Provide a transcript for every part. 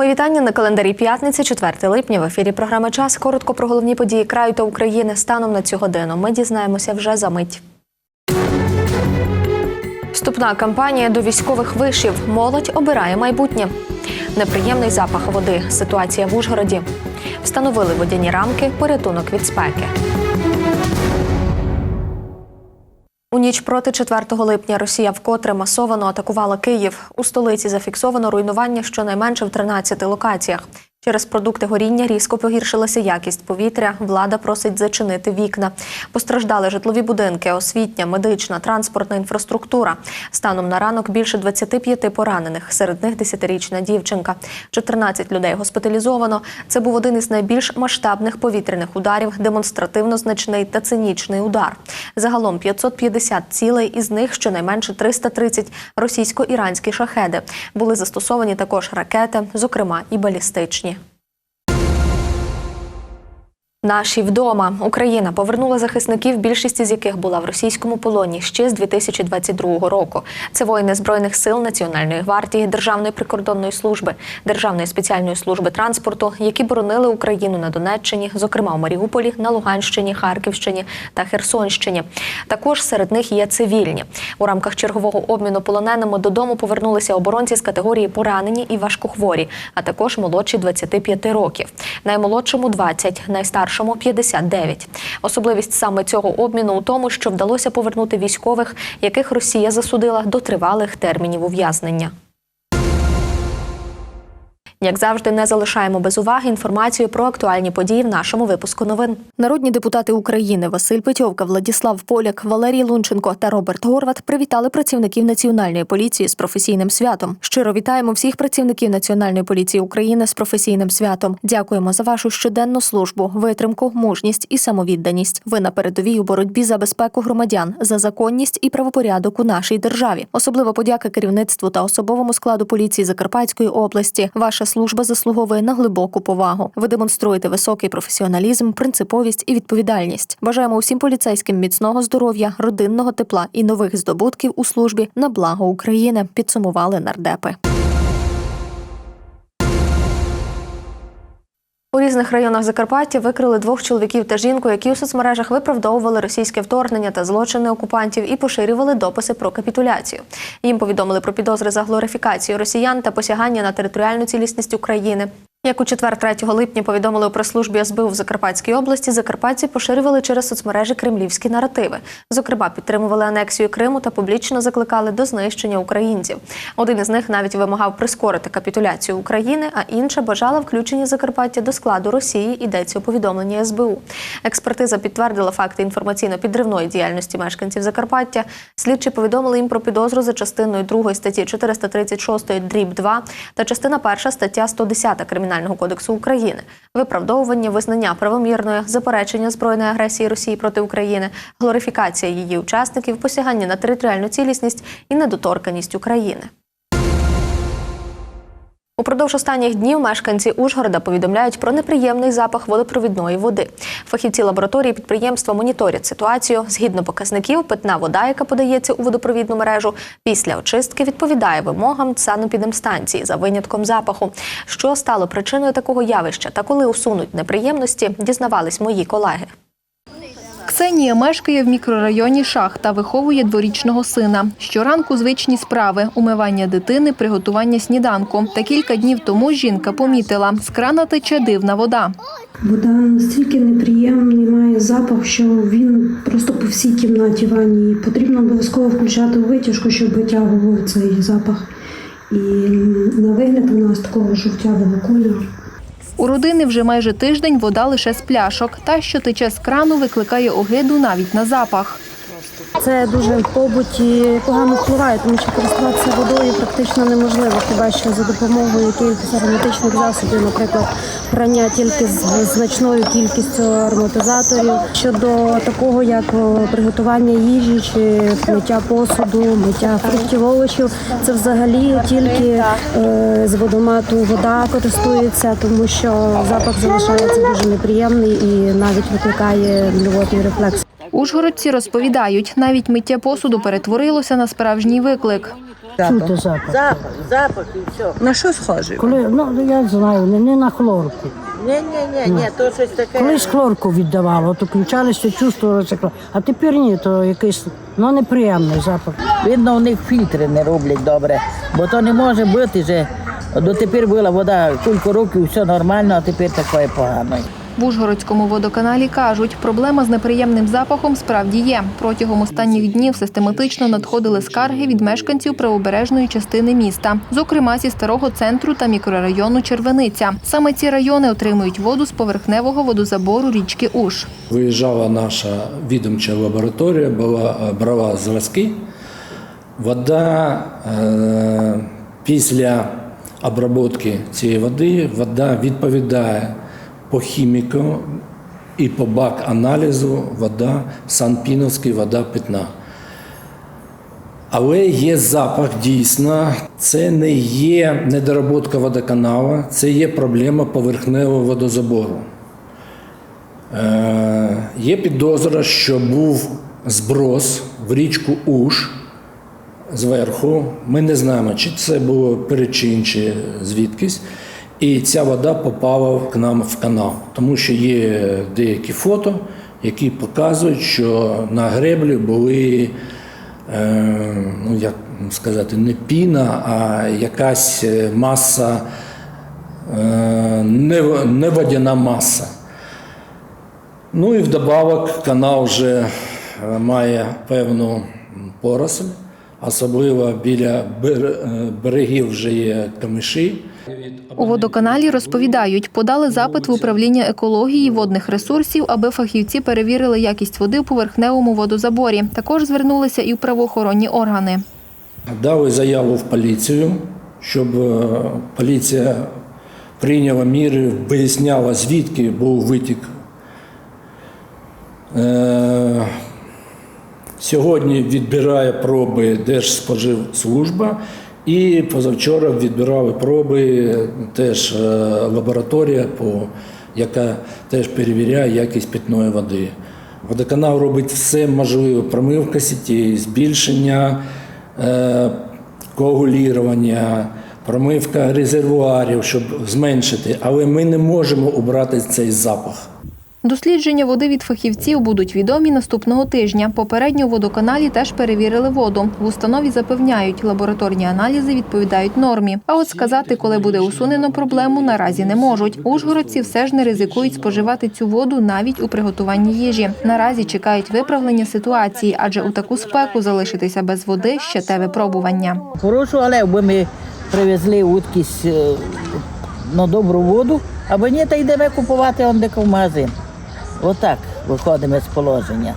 Мої вітання на календарі п'ятниці, 4 липня. В ефірі програми Час. Коротко про головні події краю та України станом на цю годину. Ми дізнаємося вже за мить. Вступна кампанія до військових вишів. Молодь обирає майбутнє. Неприємний запах води. Ситуація в Ужгороді. Встановили водяні рамки. Порятунок від спеки. У ніч проти 4 липня Росія вкотре масовано атакувала Київ. У столиці зафіксовано руйнування щонайменше в 13 локаціях. Через продукти горіння різко погіршилася якість повітря. Влада просить зачинити вікна. Постраждали житлові будинки, освітня, медична, транспортна інфраструктура. Станом на ранок більше 25 поранених. Серед них 10-річна дівчинка. 14 людей госпіталізовано. Це був один із найбільш масштабних повітряних ударів, демонстративно значний та цинічний удар. Загалом 550 цілей, із них щонайменше 330 російсько-іранські шахеди. Були застосовані також ракети, зокрема і балістичні. Наші вдома Україна повернула захисників, більшість із яких була в російському полоні ще з 2022 року. Це воїни збройних сил Національної гвардії, Державної прикордонної служби, Державної спеціальної служби транспорту, які боронили Україну на Донеччині, зокрема у Маріуполі, на Луганщині, Харківщині та Херсонщині. Також серед них є цивільні. У рамках чергового обміну полоненими додому повернулися оборонці з категорії поранені і важкохворі, а також молодші 25 років. Наймолодшому 20, найстаршому 59. Особливість саме цього обміну у тому, що вдалося повернути військових, яких Росія засудила до тривалих термінів ув'язнення. Як завжди, не залишаємо без уваги інформацію про актуальні події в нашому випуску новин. Народні депутати України Василь Петьовка, Владіслав Поляк, Валерій Лунченко та Роберт Горват привітали працівників Національної поліції з професійним святом. Щиро вітаємо всіх працівників Національної поліції України з професійним святом. Дякуємо за вашу щоденну службу, витримку, мужність і самовідданість. Ви на передовій у боротьбі за безпеку громадян, за законність і правопорядок у нашій державі. Особлива подяка керівництву та особовому складу поліції Закарпатської області. Ваша служба заслуговує на глибоку повагу. Ви демонструєте високий професіоналізм, принциповість і відповідальність. Бажаємо усім поліцейським міцного здоров'я, родинного тепла і нових здобутків у службі на благо України. Підсумували нардепи. У різних районах Закарпаття викрили двох чоловіків та жінку, які у соцмережах виправдовували російське вторгнення та злочини окупантів і поширювали дописи про капітуляцію. Їм повідомили про підозри за глорифікацію росіян та посягання на територіальну цілісність України. Як у четвер 3 липня повідомили у прес-службі СБУ в Закарпатській області, закарпатці поширювали через соцмережі кремлівські наративи. Зокрема, підтримували анексію Криму та публічно закликали до знищення українців. Один із них навіть вимагав прискорити капітуляцію України, а інша бажала включення Закарпаття до складу Росії. Йдеться у повідомленні СБУ. Експертиза підтвердила факти інформаційно-підривної діяльності мешканців Закарпаття. Слідчі повідомили їм про підозру за частиною 2 статті 436 дріб 2 та частина 1 стаття 110 Кримінального кодексу України, виправдовування, визнання правомірної, заперечення збройної агресії Росії проти України, глорифікація її учасників, посягання на територіальну цілісність і недоторканість України. Упродовж останніх днів мешканці Ужгорода повідомляють про неприємний запах водопровідної води. Фахівці лабораторії підприємства моніторять ситуацію. Згідно показників, питна вода, яка подається у водопровідну мережу, після очистки відповідає вимогам санепідемстанції за винятком запаху. Що стало причиною такого явища та коли усунуть неприємності, дізнавались мої колеги. Ксенія мешкає в мікрорайоні Шах та виховує дворічного сина. Щоранку звичні справи – умивання дитини, приготування сніданку. Та кілька днів тому жінка помітила – з крана тече дивна вода. Вода настільки неприємний, має запах, що він просто по всій кімнаті ванні. Потрібно обов'язково включати витяжку, щоб витягував цей запах. І на вигляд вона з такого жовтявого кольору. У родини вже майже тиждень вода лише з пляшок. Та, що тече з крану, викликає огиду навіть на запах. Це дуже в побуті погано впливає, тому що користуватися водою практично неможливо, хіба що за допомогою якихось ароматичних засобів, наприклад, прання тільки з значною кількістю ароматизаторів. Щодо такого, як приготування їжі чи миття посуду, миття фруктів, овочів, це взагалі тільки е, з водомату вода користується, тому що запах залишається дуже неприємний і навіть викликає блювотний рефлекс. Ужгородці розповідають, навіть миття посуду перетворилося на справжній виклик. Чути запах. Запах, запах і все. На що схожий? Коли, ну я знаю, не, не на хлорку. Ні, ні, ні, ні, то щось таке. Колись хлорку віддавало, то включалися, чувствувалося хлор. А тепер ні, то якийсь ну, неприємний запах. Видно, у них фільтри не роблять добре, бо то не може бути, що дотепер була вода кілька років, все нормально, а тепер таке погано. В Ужгородському водоканалі кажуть, проблема з неприємним запахом справді є. Протягом останніх днів систематично надходили скарги від мешканців правобережної частини міста, зокрема зі старого центру та мікрорайону Червениця. Саме ці райони отримують воду з поверхневого водозабору річки Уж. Виїжджала наша відомча лабораторія, була, брала зразки. Вода е, після обробки цієї води вода відповідає по хіміку і по бак-аналізу вода Санпіновський вода питна. Але є запах дійсно. Це не є недоработка водоканалу, це є проблема поверхневого водозабору. Е, Є підозра, що був зброс в річку Уж зверху. Ми не знаємо, чи це було перечин, чи звідкись. І ця вода попала к нам в канал, тому що є деякі фото, які показують, що на греблі були, е, ну як сказати, не піна, а якась маса, е, не, не водяна маса. Ну і вдобавок канал вже е, має певну поросль, особливо біля е, берегів вже є камиші. У водоканалі розповідають, подали запит в управління екології водних ресурсів, аби фахівці перевірили якість води в поверхневому водозаборі. Також звернулися і в правоохоронні органи. Дали заяву в поліцію, щоб е, поліція прийняла міри, виясняла, звідки був витік. Е, Сьогодні відбирає проби Держспоживслужба і позавчора відбирали проби теж е, лабораторія, яка теж перевіряє якість питної води. Водоканал робить все можливе, промивка сітей, збільшення е, коагулірування, промивка резервуарів, щоб зменшити, але ми не можемо убрати цей запах. Дослідження води від фахівців будуть відомі наступного тижня. Попередньо у водоканалі теж перевірили воду. В установі запевняють, лабораторні аналізи відповідають нормі. А от сказати, коли буде усунено проблему, наразі не можуть. Ужгородці все ж не ризикують споживати цю воду навіть у приготуванні їжі. Наразі чекають виправлення ситуації, адже у таку спеку залишитися без води ще те випробування. Хорошу, але якби ми привезли уткість е, на добру воду, або ні, то йдемо купувати он в магазин. Отак виходимо з положення.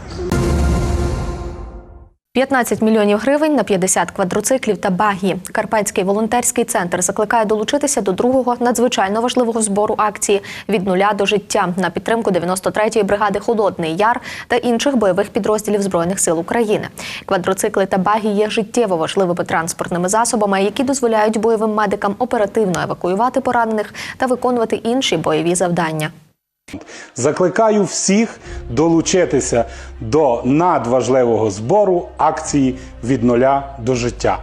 15 мільйонів гривень на 50 квадроциклів та багі. Карпатський волонтерський центр закликає долучитися до другого надзвичайно важливого збору акції від нуля до життя на підтримку 93-ї бригади Холодний Яр та інших бойових підрозділів збройних сил України. Квадроцикли та багі є життєво важливими транспортними засобами, які дозволяють бойовим медикам оперативно евакуювати поранених та виконувати інші бойові завдання. Закликаю всіх долучитися до надважливого збору акції від нуля до життя.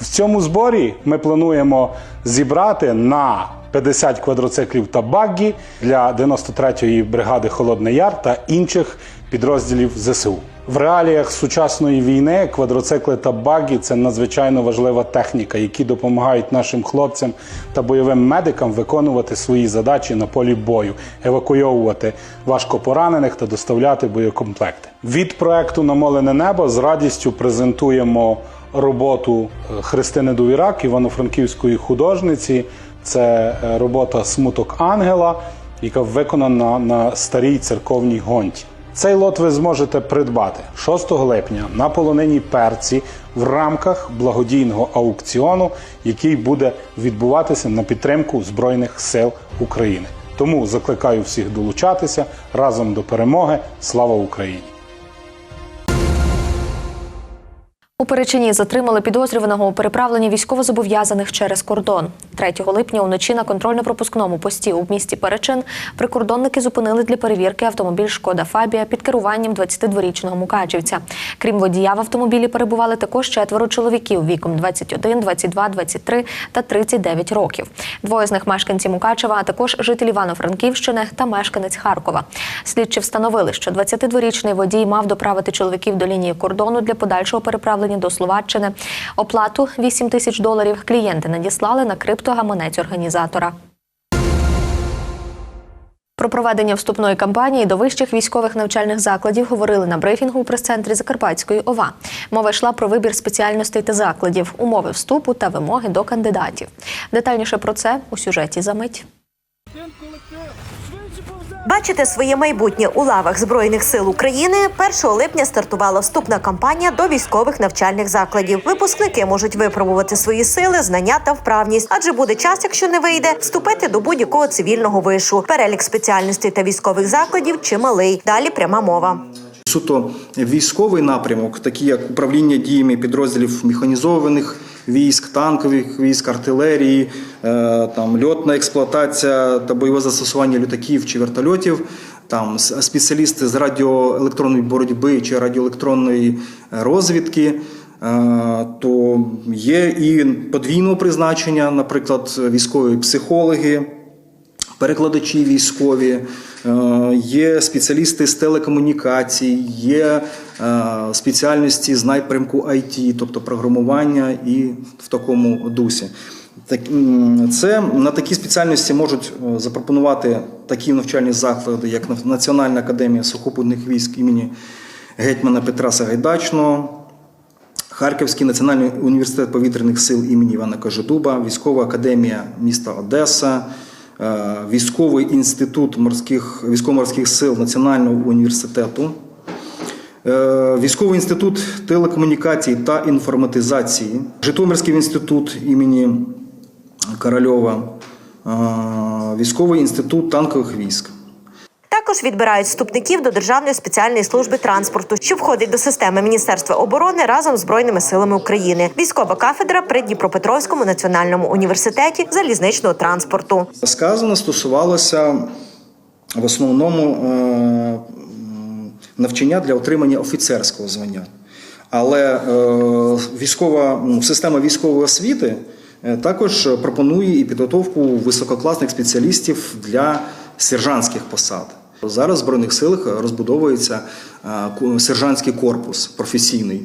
В цьому зборі ми плануємо зібрати на 50 квадроциклів та баггі для 93-ї бригади Холодний Яр та інших підрозділів ЗСУ. В реаліях сучасної війни квадроцикли та багі це надзвичайно важлива техніка, які допомагають нашим хлопцям та бойовим медикам виконувати свої задачі на полі бою, евакуйовувати важкопоранених та доставляти боєкомплекти. Від проекту Намолене небо з радістю презентуємо роботу е, Христини Довірак, івано-франківської художниці. Це е, робота Смуток ангела, яка виконана на старій церковній гонті. Цей лот ви зможете придбати 6 липня на полонині перці в рамках благодійного аукціону, який буде відбуватися на підтримку Збройних сил України. Тому закликаю всіх долучатися разом до перемоги. Слава Україні! У Перечині затримали підозрюваного у переправленні військовозобов'язаних через кордон. 3 липня уночі на контрольно-пропускному пості у місті Перечин прикордонники зупинили для перевірки автомобіль Шкода Фабія під керуванням 22-річного мукачівця. Крім водія, в автомобілі перебували також четверо чоловіків віком 21, 22, 23 та 39 років. Двоє з них мешканці Мукачева, а також житель Івано-Франківщини та мешканець Харкова. Слідчі встановили, що 22-річний водій мав доправити чоловіків до лінії кордону для подальшого переправлення до Словаччини. Оплату 8 тисяч доларів клієнти надіслали на криптогаманець організатора. Про проведення вступної кампанії до вищих військових навчальних закладів говорили на брифінгу у прес-центрі Закарпатської ОВА. Мова йшла про вибір спеціальностей та закладів, умови вступу та вимоги до кандидатів. Детальніше про це у сюжеті за мить. Бачите своє майбутнє у лавах Збройних сил України. 1 липня стартувала вступна кампанія до військових навчальних закладів. Випускники можуть випробувати свої сили, знання та вправність, адже буде час, якщо не вийде, вступити до будь-якого цивільного вишу. Перелік спеціальностей та військових закладів чималий. Далі пряма мова. Суто військовий напрямок, такі як управління діями підрозділів механізованих військ, танкових військ, артилерії, е, там льотна експлуатація та бойове застосування літаків чи вертольотів. Там спеціалісти з радіоелектронної боротьби чи радіоелектронної е, розвідки. Е, То є і подвійного призначення, наприклад, військові психологи, перекладачі військові, є спеціалісти з телекомунікацій, є спеціальності з напрямку IT, тобто програмування і в такому дусі. Це на такі спеціальності можуть е, запропонувати такі навчальні заклади, як Національна академія сухопутних військ імені гетьмана Петра Сагайдачного, Харківський національний університет повітряних сил імені Івана Кожедуба, військова академія міста Одеса, е, військовий інститут морських військово-морських сил Національного університету, е, військовий інститут телекомунікацій та інформатизації, Житомирський інститут імені Корольова, е, військовий інститут танкових військ. Також відбирають вступників до Державної спеціальної служби транспорту, що входить до системи Міністерства оборони разом з збройними силами України. Військова кафедра при Дніпропетровському національному університеті залізничного транспорту. Сказано стосувалося в основному е, навчання для отримання офіцерського звання. Але е, військова ну, система військової освіти е, також пропонує і підготовку висококласних спеціалістів для сержантських посад. Зараз в Збройних силах розбудовується е, сержантський корпус професійний.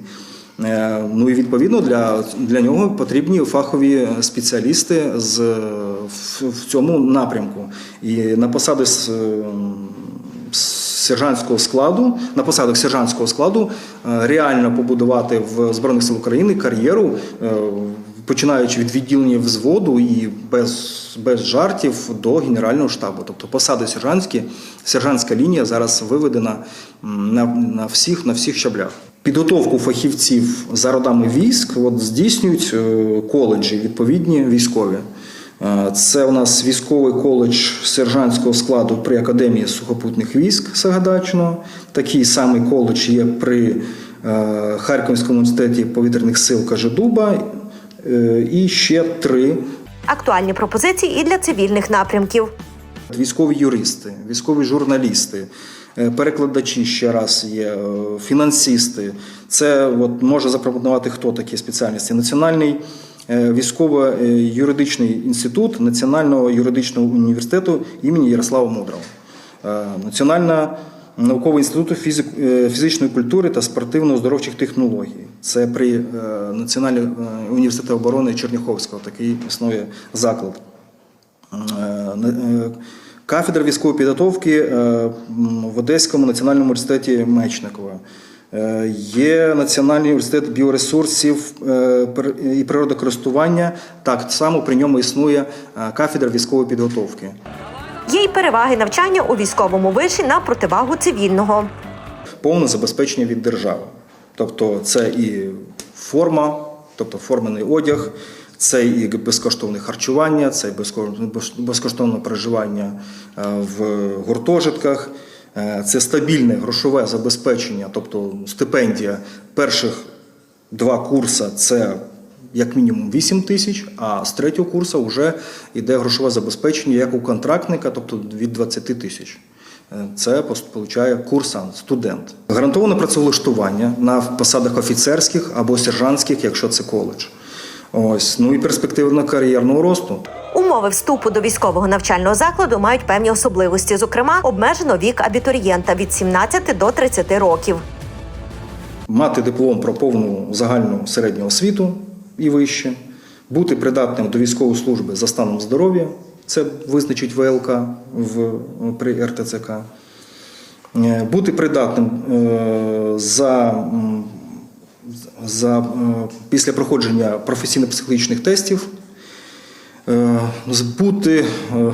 Ну і відповідно для, для нього потрібні фахові спеціалісти з, в, в цьому напрямку. І на посади сержантського складу, на посадах сержантського складу е, реально побудувати в Збройних сил України кар'єру, е, починаючи від відділення взводу і без, без жартів до Генерального штабу. Тобто посади сержантські, сержантська лінія зараз виведена на, на, всіх, на всіх щаблях. Підготовку фахівців за родами військ от, здійснюють е, коледжі, відповідні військові. Це у нас військовий коледж сержантського складу при Академії сухопутних військ Сагадачного. Такий самий коледж є при е, Харківському університеті повітряних сил Кажедуба. Е, І ще три Актуальні пропозиції і для цивільних напрямків. військові юристи, військові журналісти, е, перекладачі ще раз є, фінансисти. Це от може запропонувати хто такі спеціальності? Національний військово-юридичний інститут Національного юридичного університету імені Ярослава Мудрого. Е, Національна науковий інститут е, фізичної культури та спортивно-оздоровчих технологій. Це при е, Національному е, університеті оборони Черняховського такий існує заклад. Е, е, Кафедра військової підготовки е, в Одеському національному університеті Мечникова. Е, Є Національний університет біоресурсів е, і природокористування. Так само при ньому існує е, кафедра військової підготовки. Є й переваги навчання у військовому виші на противагу цивільного. повне забезпечення від держави. Тобто це і форма, тобто формений одяг, це і безкоштовне харчування, це і безкоштовне проживання в гуртожитках, це стабільне грошове забезпечення, тобто стипендія перших два курси це як мінімум 8 тисяч, а з третього курсу вже йде грошове забезпечення як у контрактника, тобто від 20 тисяч. Е, Це получає курсант, студент. Гарантоване працевлаштування на посадах офіцерських або сержантських, якщо це коледж. Ось ну і перспективно кар'єрного росту. Умови вступу до військового навчального закладу мають певні особливості. Зокрема, обмежено вік абітурієнта від 17 до 30 років. мати диплом про повну загальну середню освіту і вище, бути придатним до військової служби за станом здоров'я, це визначить ВЛК в, при РТЦК, Е, бути придатним е, за, за, е, після проходження професійно-психологічних тестів, е, бути е,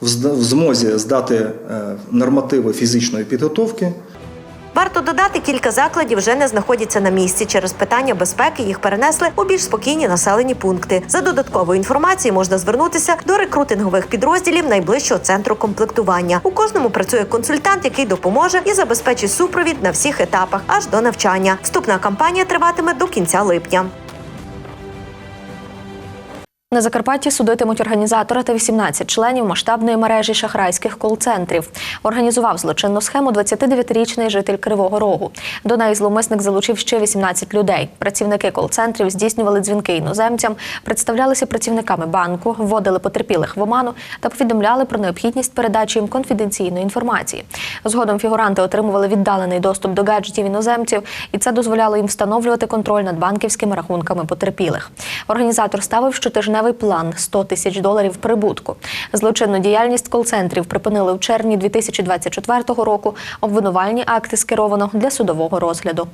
в змозі здати нормативи фізичної підготовки. Варто додати, кілька закладів вже не знаходяться на місці. Через питання безпеки їх перенесли у більш спокійні населені пункти. За додатковою інформацією можна звернутися до рекрутингових підрозділів найближчого центру комплектування. У кожному працює консультант, який допоможе і забезпечить супровід на всіх етапах аж до навчання. Вступна кампанія триватиме до кінця липня. На Закарпатті судитимуть організатора та 18 членів масштабної мережі шахрайських кол-центрів. Організував злочинну схему 29-річний житель Кривого Рогу. До неї зловмисник залучив ще 18 людей. Працівники кол-центрів здійснювали дзвінки іноземцям, представлялися працівниками банку, вводили потерпілих в оману та повідомляли про необхідність передачі їм конфіденційної інформації. Згодом фігуранти отримували віддалений доступ до гаджетів іноземців, і це дозволяло їм встановлювати контроль над банківськими рахунками потерпілих. Організатор ставив щотижневий план 100 тисяч доларів прибутку. Злочинну діяльність кол-центрів припинили у червні 2024 року. Обвинувальні акти скеровано для судового розгляду.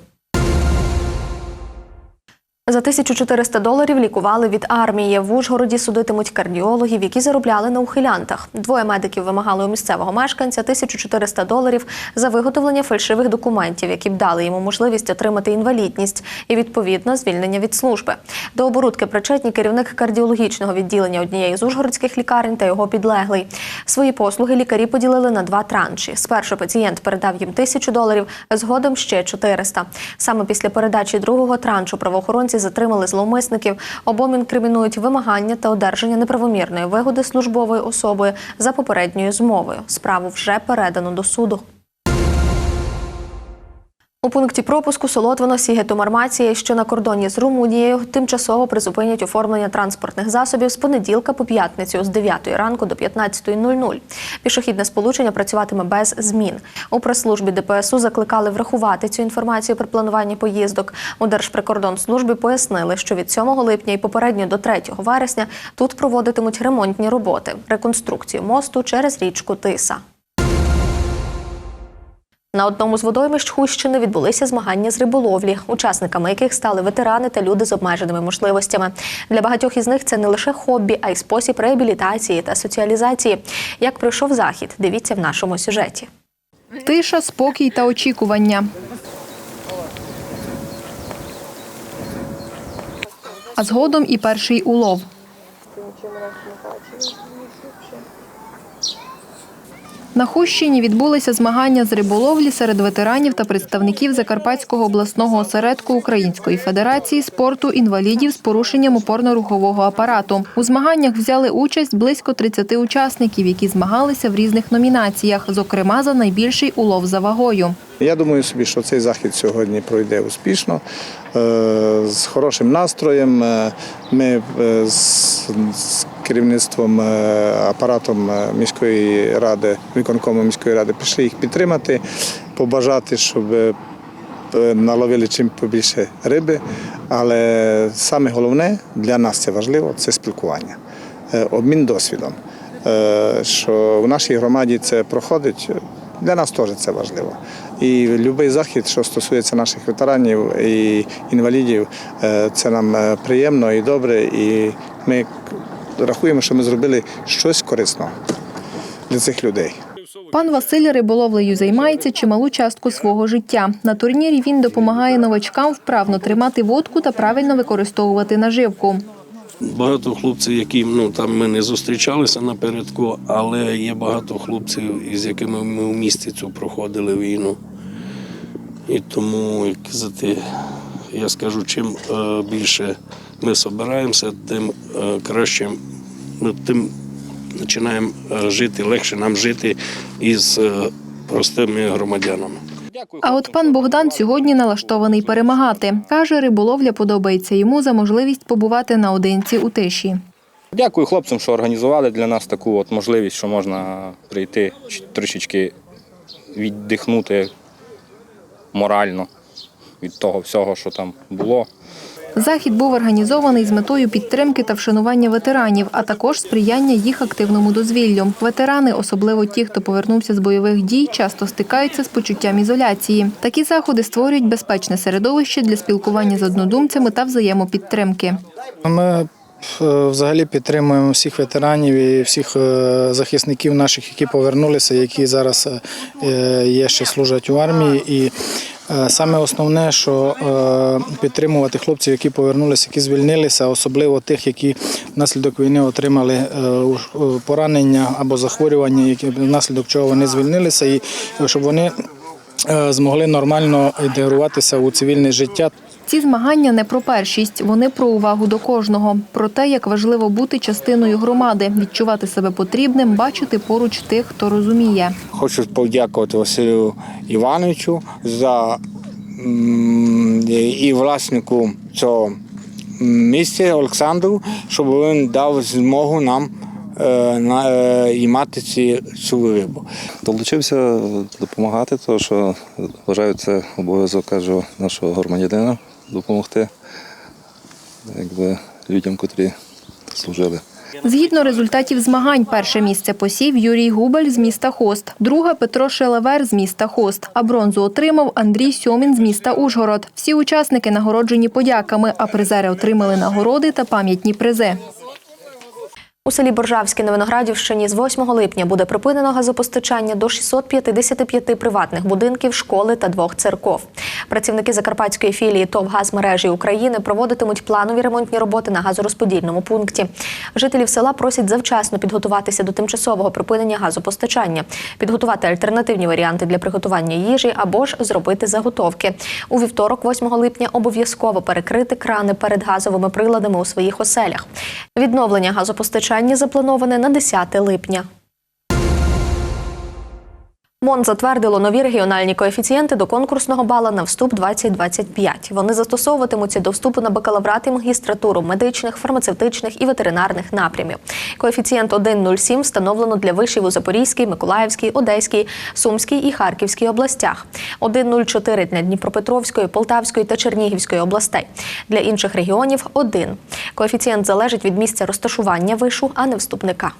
За 1400 доларів лікували від армії. В Ужгороді судитимуть кардіологів, які заробляли на ухилянтах. Двоє медиків вимагали у місцевого мешканця 1400 доларів за виготовлення фальшивих документів, які б дали йому можливість отримати інвалідність і відповідно звільнення від служби. До оборудки причетні керівник кардіологічного відділення однієї з ужгородських лікарень та його підлеглий. Свої послуги лікарі поділили на два транші. Спершу пацієнт передав їм тисячу доларів, згодом ще 400. Саме після передачі другого траншу правоохоронці затримали зловмисників. Обом інкримінують вимагання та одержання неправомірної вигоди службовою особою за попередньою змовою. Справу вже передано до суду. У пункті пропуску Солотвино Сігету-Мармація, що на кордоні з Румунією, тимчасово призупинять оформлення транспортних засобів з понеділка по п'ятницю з 9 ранку до 15.00. Пішохідне сполучення працюватиме без змін. У прес-службі ДПСУ закликали врахувати цю інформацію при плануванні поїздок. У Держприкордонслужбі пояснили, що від 7 липня і попередньо до 3 вересня тут проводитимуть ремонтні роботи, реконструкцію мосту через річку Тиса. На одному з водоймищ Хущини відбулися змагання з риболовлі, учасниками яких стали ветерани та люди з обмеженими можливостями. Для багатьох із них це не лише хобі, а й спосіб реабілітації та соціалізації. Як пройшов захід, дивіться в нашому сюжеті. Тиша, спокій та очікування. А згодом і перший улов. На Хущині відбулися змагання з риболовлі серед ветеранів та представників Закарпатського обласного осередку Української федерації спорту інвалідів з порушенням опорно-рухового апарату. У змаганнях взяли участь близько 30 учасників, які змагалися в різних номінаціях, зокрема за найбільший улов за вагою. Я думаю собі, що цей захід сьогодні пройде успішно, е, з хорошим настроєм. Е, Ми е, з з керівництвом е, апаратом е, міської ради, виконкому міської ради пішли їх підтримати, побажати, щоб е, наловили чим побільше риби. Але саме головне для нас це важливо це спілкування, обмін досвідом. Що в нашій громаді це проходить. Для нас теж це важливо. І будь-який захід, що стосується наших ветеранів і інвалідів, це нам приємно і добре. І ми рахуємо, що ми зробили щось корисного для цих людей. Пан Василь риболовлею займається чималу частку свого життя. На турнірі він допомагає новачкам вправно тримати водку та правильно використовувати наживку. Багато хлопців, які ну там ми не зустрічалися напередку, але є багато хлопців, із якими ми в місті цю проходили війну. І тому, як казати, я скажу, чим е, більше ми збираємося, тим е, краще ми тим починаємо е, жити, легше нам жити із простими громадянами. А от пан Богдан сьогодні налаштований перемагати. Каже, риболовля подобається йому за можливість побувати наодинці у тиші. Дякую хлопцям, що організували для нас таку от можливість, що можна прийти трішечки віддихнути морально від того всього, що там було. Захід був організований з метою підтримки та вшанування ветеранів, а також сприяння їх активному дозвіллю. Ветерани, особливо ті, хто повернувся з бойових дій, часто стикаються з почуттям ізоляції. Такі заходи створюють безпечне середовище для спілкування з однодумцями та взаємопідтримки. Ми е, взагалі підтримуємо всіх ветеранів і всіх е, захисників наших, які повернулися, які зараз е, є ще служать у армії. І саме основне, що е, підтримувати хлопців, які повернулися, які звільнилися, особливо тих, які внаслідок війни отримали е, е, поранення або захворювання, які внаслідок чого вони звільнилися, і щоб вони е, змогли нормально інтегруватися у цивільне життя. Ці змагання не про першість, вони про увагу до кожного, про те, як важливо бути частиною громади, відчувати себе потрібним, бачити поруч тих, хто розуміє. Хочу подякувати Василю Івановичу за і власнику цього місця Олександру, щоб він дав змогу нам е, на, і ці, цю рибу. Долучився допомагати, тому що вважаю це обов'язок кажу, нашого громадянина допомогти якби, людям, котрі служили. Згідно результатів змагань, перше місце посів Юрій Губель з міста Хост, друге Петро Шелевер з міста Хост, а бронзу отримав Андрій Сьомін з міста Ужгород. Всі учасники нагороджені подяками, а призери отримали нагороди та пам'ятні призи. У селі Боржавське на Виноградівщині з 8 липня буде припинено газопостачання до 655 приватних будинків, школи та двох церков. Працівники закарпатської філії ТОВ «Газмережі України проводитимуть планові ремонтні роботи на газорозподільному пункті. Жителів села просять завчасно підготуватися до тимчасового припинення газопостачання, підготувати альтернативні варіанти для приготування їжі або ж зробити заготовки. У вівторок, 8 липня, обов'язково перекрити крани перед газовими приладами у своїх оселях. Відновлення газопостачання заплановане на 10 липня. МОН затвердило нові регіональні коефіцієнти до конкурсного бала на вступ 2025. Вони застосовуватимуться до вступу на бакалаврат і магістратуру медичних, фармацевтичних і ветеринарних напрямів. Коефіцієнт 1,07 встановлено для вишів у Запорізькій, Миколаївській, Одеській, Сумській і Харківській областях. 1,04 для Дніпропетровської, Полтавської та Чернігівської областей. Для інших регіонів 1. Коефіцієнт залежить від місця розташування вишу, а не вступника.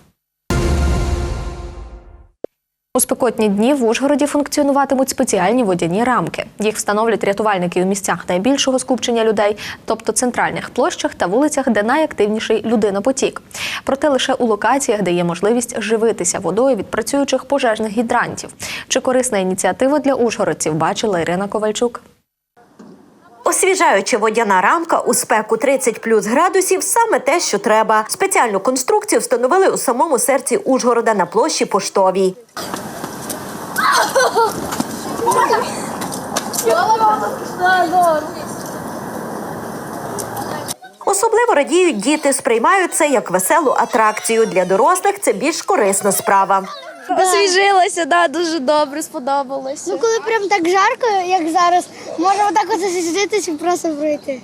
У спекотні дні в Ужгороді функціонуватимуть спеціальні водяні рамки. Їх встановлять рятувальники у місцях найбільшого скупчення людей, тобто центральних площах та вулицях, де найактивніший людинопотік. Проте лише у локаціях, де є можливість живитися водою від працюючих пожежних гідрантів. Чи корисна ініціатива для ужгородців бачила Ірина Ковальчук. Освіжаюча водяна рамка у спеку 30 плюс градусів саме те, що треба. Спеціальну конструкцію встановили у самому серці Ужгорода на площі Поштовій. Особливо радіють діти, сприймають це як веселу атракцію. Для дорослих це більш корисна справа. Освіжилася, да, дуже добре, сподобалось. Ну, коли прям так жарко, як зараз, можемо так ось сидітися і просто пройти.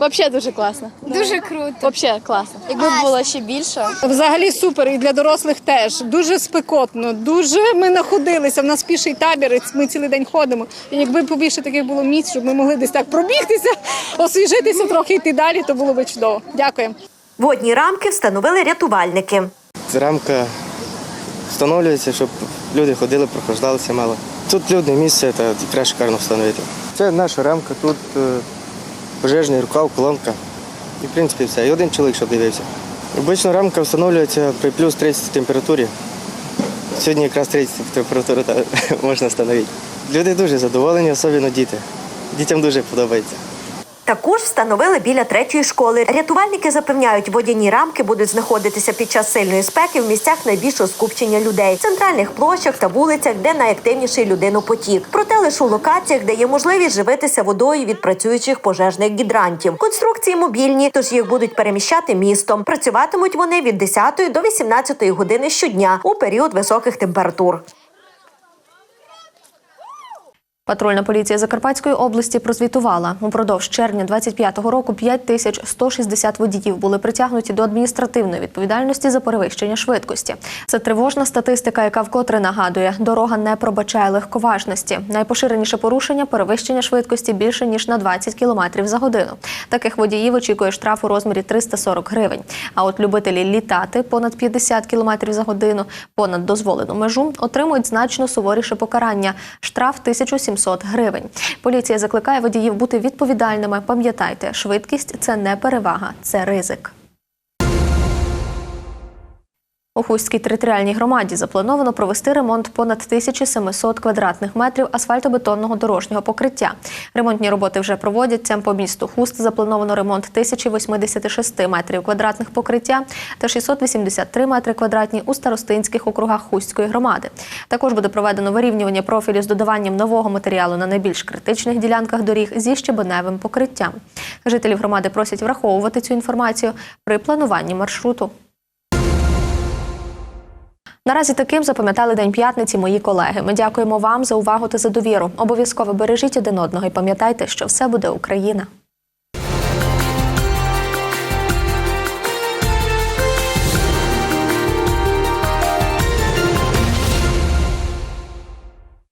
Взагалі дуже класно. Дуже круто. Взагалі класно. Якби було ще більше. Взагалі супер, і для дорослих теж. Дуже спекотно, дуже ми находилися. В нас піший табір, ми цілий день ходимо. І якби побільше таких було місць, щоб ми могли десь так пробігтися, освіжитися, трохи йти далі, то було б чудово. Дякую. Водні рамки встановили рятувальники. Ця рамка встановлюється, щоб люди ходили, прохождалися мало. Тут людне місце, та якраз шикарно встановити. Це наша рамка, тут е, пожежний рукав, колонка. І в принципі все. І один чоловік, щоб дивився. Обично рамка встановлюється при плюс 30 температурі. Сьогодні якраз 30 температура можна встановити. Люди дуже задоволені, особливо діти. Дітям дуже подобається. Таку ж встановили біля третьої школи. Рятувальники запевняють, водяні рамки будуть знаходитися під час сильної спеки в місцях найбільшого скупчення людей, центральних площах та вулицях, де найактивніший людинопотік. Проте лише у локаціях, де є можливість живитися водою від працюючих пожежних гідрантів. Конструкції мобільні, тож їх будуть переміщати містом. Працюватимуть вони від 10 до 18 години щодня у період високих температур. Патрульна поліція Закарпатської області прозвітувала. Упродовж червня 25-го року 5160 водіїв були притягнуті до адміністративної відповідальності за перевищення швидкості. Це тривожна статистика, яка вкотре нагадує, дорога не пробачає легковажності. Найпоширеніше порушення перевищення швидкості більше ніж на 20 км за годину. Таких водіїв очікує штраф у розмірі 340 гривень. А от любителі літати понад 50 км за годину, понад дозволену межу, отримують значно суворіше покарання штраф 1700 гривень. Поліція закликає водіїв бути відповідальними. Пам'ятайте, швидкість це не перевага, це ризик. У Хустській територіальній громаді заплановано провести ремонт понад 1700 квадратних метрів асфальтобетонного дорожнього покриття. Ремонтні роботи вже проводяться. По місту Хуст заплановано ремонт 1086 метрів квадратних покриття та 683 метри квадратні у старостинських округах Хустської громади. Також буде проведено вирівнювання профілю з додаванням нового матеріалу на найбільш критичних ділянках доріг зі щебеневим покриттям. Жителів громади просять враховувати цю інформацію при плануванні маршруту. Наразі таким запам'ятали День п'ятниці мої колеги. Ми дякуємо вам за увагу та за довіру. Обов'язково бережіть один одного і пам'ятайте, що все буде Україна.